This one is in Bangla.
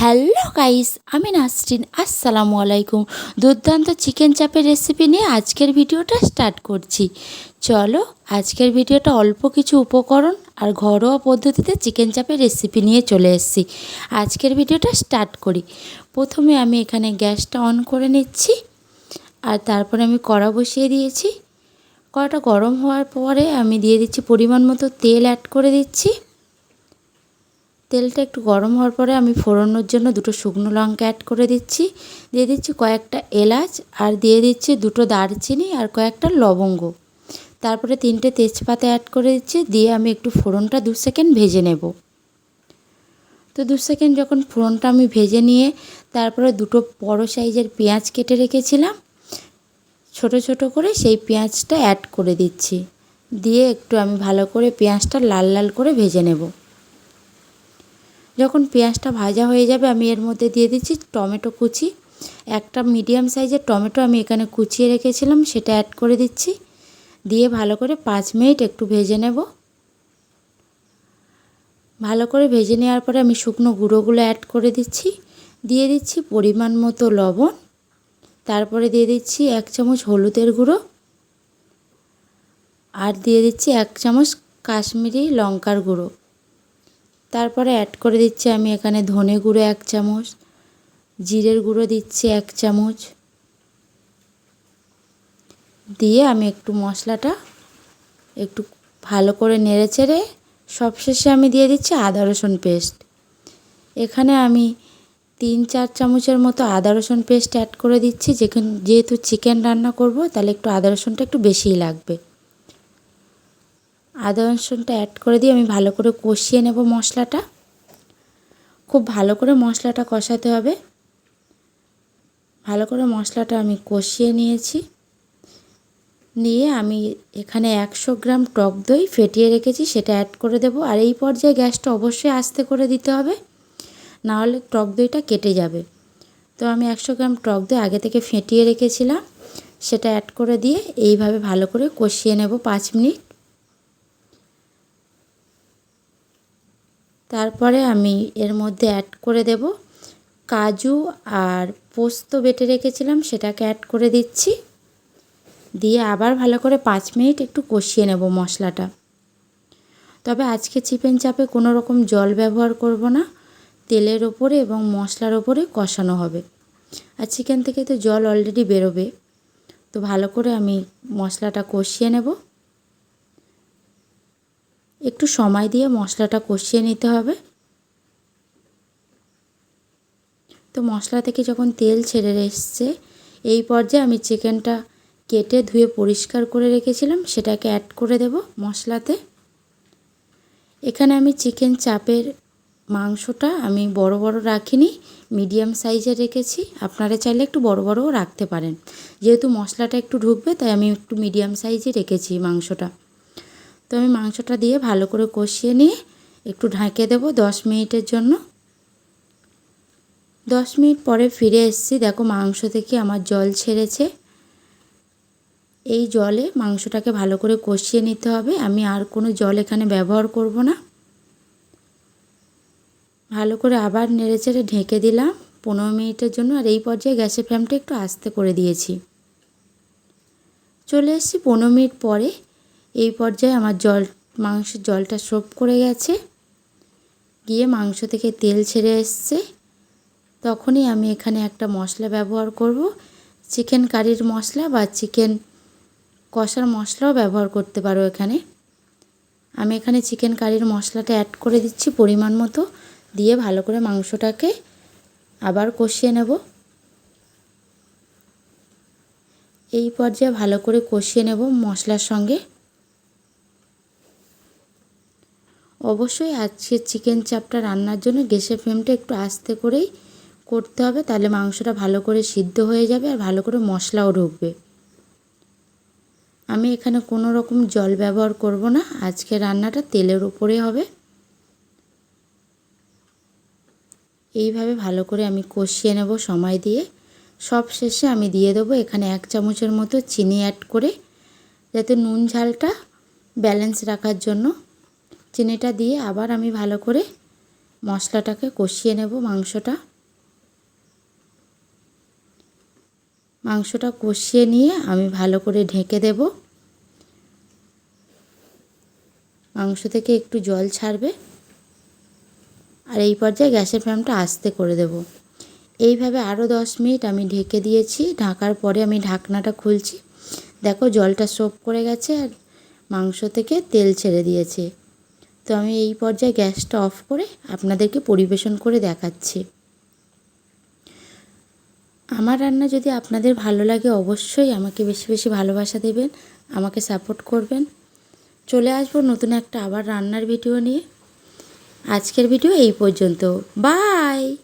হ্যালো গাইস আমি নাসরিন। আসসালামু আলাইকুম। দুর্দান্ত চিকেন চাপের রেসিপি নিয়ে আজকের ভিডিওটা স্টার্ট করছি। চলো, আজকের ভিডিওটা অল্প কিছু উপকরণ আর ঘরোয়া পদ্ধতিতে চিকেন চাপের রেসিপি নিয়ে চলে এসেছি। আজকের ভিডিওটা স্টার্ট করি। প্রথমে আমি এখানে গ্যাসটা অন করে নিচ্ছি আর তারপরে আমি কড়া বসিয়ে দিয়েছি। কড়াটা গরম হওয়ার পরে আমি দিয়ে দিচ্ছি পরিমাণ মতো তেল অ্যাড করে দিচ্ছি। তেলটা একটু গরম হওয়ার পরে আমি ফোড়নোর জন্য দুটো শুকনো লঙ্কা অ্যাড করে দিচ্ছি। দিয়ে দিচ্ছি কয়েকটা এলাচ আর দিয়ে দিচ্ছি দুটো দারচিনি আর কয়েকটা লবঙ্গ। তারপরে তিনটে তেজপাতা অ্যাড করে দিচ্ছি, দিয়ে আমি একটু ফোড়নটা দু সেকেন্ড ভেজে নেব। তো দু সেকেন্ড যখন ফোড়নটা আমি ভেজে নিয়ে তারপরে দুটো বড় সাইজের পেঁয়াজ কেটে রেখেছিলাম, ছোট ছোট করে সেই পেঁয়াজটা অ্যাড করে দিচ্ছি। দিয়ে একটু আমি ভালো করে পেঁয়াজটা লাল লাল করে ভেজে নেব। যখন পেঁয়াজটা ভাজা হয়ে যাবে, আমি এর মধ্যে দিয়ে দিচ্ছি টমেটো কুচি। একটা মিডিয়াম সাইজের টমেটো আমি এখানে কুচিয়ে রেখেছিলাম, সেটা অ্যাড করে দিচ্ছি। দিয়ে ভালো করে পাঁচ মিনিট একটু ভেজে নেব। ভালো করে ভেজে নেওয়ার পরে আমি শুকনো গুঁড়োগুলো অ্যাড করে দিচ্ছি। দিয়ে দিচ্ছি পরিমাণ মতো লবণ। তারপরে দিয়ে দিচ্ছি এক চামচ হলুদের গুঁড়ো। আর দিয়ে দিচ্ছি এক চামচ কাশ্মীরি লঙ্কার গুঁড়ো। তারপরে অ্যাড করে দিচ্ছি আমি এখানে ধনে গুঁড়ো এক চামচ, জিরের গুঁড়ো দিচ্ছি এক চামচ। দিয়ে আমি একটু মশলাটা একটু ভালো করে নেড়ে চেড়ে সবশেষে আমি দিয়ে দিচ্ছি আদা রসুন পেস্ট। এখানে আমি তিন চার চামচের মতো আদা রসুন পেস্ট অ্যাড করে দিচ্ছি, যেখানে যেহেতু চিকেন রান্না করব, তাহলে একটু আদা রসুনটা একটু বেশিই লাগবে। আদা রসুনটা অ্যাড করে দিয়ে আমি ভালো করে কষিয়ে নেব মশলাটা। খুব ভালো করে মশলাটা কষাতে হবে। ভালো করে মশলাটা আমি কষিয়ে নিয়েছি। নিয়ে আমি এখানে একশো গ্রাম টক দই ফেটিয়ে রেখেছি, সেটা অ্যাড করে দেব। আর এই পর্যায়ে গ্যাসটা অবশ্যই আস্তে করে দিতে হবে নাহলে টক দইটা কেটে যাবে। তো আমি একশো গ্রাম টক দই আগে থেকে ফেটিয়ে রেখেছিলাম, সেটা অ্যাড করে দিয়ে এইভাবে ভালো করে কষিয়ে নেব পাঁচ মিনিট। তারপরে আমি এর মধ্যে অ্যাড করে দেব কাজু আর পোস্ত বেটে রেখেছিলাম, সেটাকে অ্যাড করে দিচ্ছি। দিয়ে আবার ভালো করে পাঁচ মিনিট একটু কষিয়ে নেব মশলাটা। তবে আজকে চিকেন চাপে কোনো রকম জল ব্যবহার করব না। তেলের ওপরে এবং মশলার ওপরে কষানো হবে। আর চিকেন থেকে তো জল অলরেডি বেরোবে। তো ভালো করে আমি মশলাটা কষিয়ে নেব। একটু সময় দিয়ে মশলাটা কষিয়ে নিতে হবে। তো মশলা থেকে যখন তেল ছেড়ে এসছে, এই পর্যায়ে আমি চিকেনটা কেটে ধুয়ে পরিষ্কার করে রেখেছিলাম, সেটাকে অ্যাড করে দেব মশলাতে। এখানে আমি চিকেন চাপের মাংসটা আমি বড় বড় রাখিনি, মিডিয়াম সাইজে রেখেছি। আপনারা চাইলে একটু বড় বড়ও রাখতে পারেন। যেহেতু মশলাটা একটু ঢুকবে, তাই আমি একটু মিডিয়াম সাইজে রেখেছি মাংসটা। তো আমি মাংসটা দিয়ে ভালো করে কষিয়ে নিয়ে একটু ঢাকে দেবো দশ মিনিটের জন্য। দশ মিনিট পরে ফিরে এসেছি। দেখো মাংস থেকে আমার জল ছেড়েছে। এই জলে মাংসটাকে ভালো করে কষিয়ে নিতে হবে। আমি আর কোনো জল এখানে ব্যবহার করব না। ভালো করে আবার নেড়ে চেড়ে ঢেকে দিলাম পনেরো মিনিটের জন্য। আর এই পর্যায়ে গ্যাসের ফ্লেমটা একটু আস্তে করে দিয়েছি। চলে এসেছি পনেরো মিনিট পরে। এই পর্যায়ে আমার জল, মাংসের জলটা সোপ করে গেছে। গিয়ে মাংস থেকে তেল ছেড়ে এসছে। তখনই আমি এখানে একটা মশলা ব্যবহার করব। চিকেন কারির মশলা বা চিকেন কষার মশলাও ব্যবহার করতে পারো এখানে। আমি এখানে চিকেন কারির মশলাটা অ্যাড করে দিচ্ছি পরিমাণ মতো। দিয়ে ভালো করে মাংসটাকে আবার কষিয়ে নেব। এই পর্যায়ে ভালো করে কষিয়ে নেব মশলার সঙ্গে। অবশ্যই আজকে চিকেন চাপটা রান্নার জন্য গ্যাসের ফ্লেমটা একটু আস্তে করেই করতে হবে, তাহলে মাংসটা ভালো করে সিদ্ধ হয়ে যাবে আর ভালো করে মশলাও ঢুকবে। আমি এখানে কোনো রকম জল ব্যবহার করব না, আজকে রান্নাটা তেলের উপরে হবে। এইভাবে ভালো করে আমি কষিয়ে নেব সময় দিয়ে। সব শেষে আমি দিয়ে দেবো এখানে এক চামচের মতো চিনি অ্যাড করে, যাতে নুন ঝালটা ব্যালেন্স রাখার জন্য চিনিটা দিয়ে আবার আমি ভালো করে মশলাটাকে কষিয়ে নেব মাংসটা। মাংসটা কষিয়ে নিয়ে আমি ভালো করে ঢেকে দেব। মাংস থেকে একটু জল ছাড়বে। আর এই পর্যায়ে গ্যাসের ফ্লেমটা আস্তে করে দেব। এইভাবে আরও দশ মিনিট আমি ঢেকে দিয়েছি। ঢাকার পরে আমি ঢাকনাটা খুলছি। দেখো জলটা সোপ করে গেছে আর মাংস থেকে তেল ছেড়ে দিয়েছে। তো আমি এই পর্যায়ে গ্যাসটা অফ করে আপনাদেরকে পরিবেশন করে দেখাচ্ছি। আমার রান্না যদি আপনাদের ভালো লাগে অবশ্যই আমাকে বেশি বেশি ভালোবাসা দেবেন, আমাকে সাপোর্ট করবেন। চলে আসব নতুন একটা আবার রান্নার ভিডিও নিয়ে। আজকের ভিডিও এই পর্যন্ত। বাই!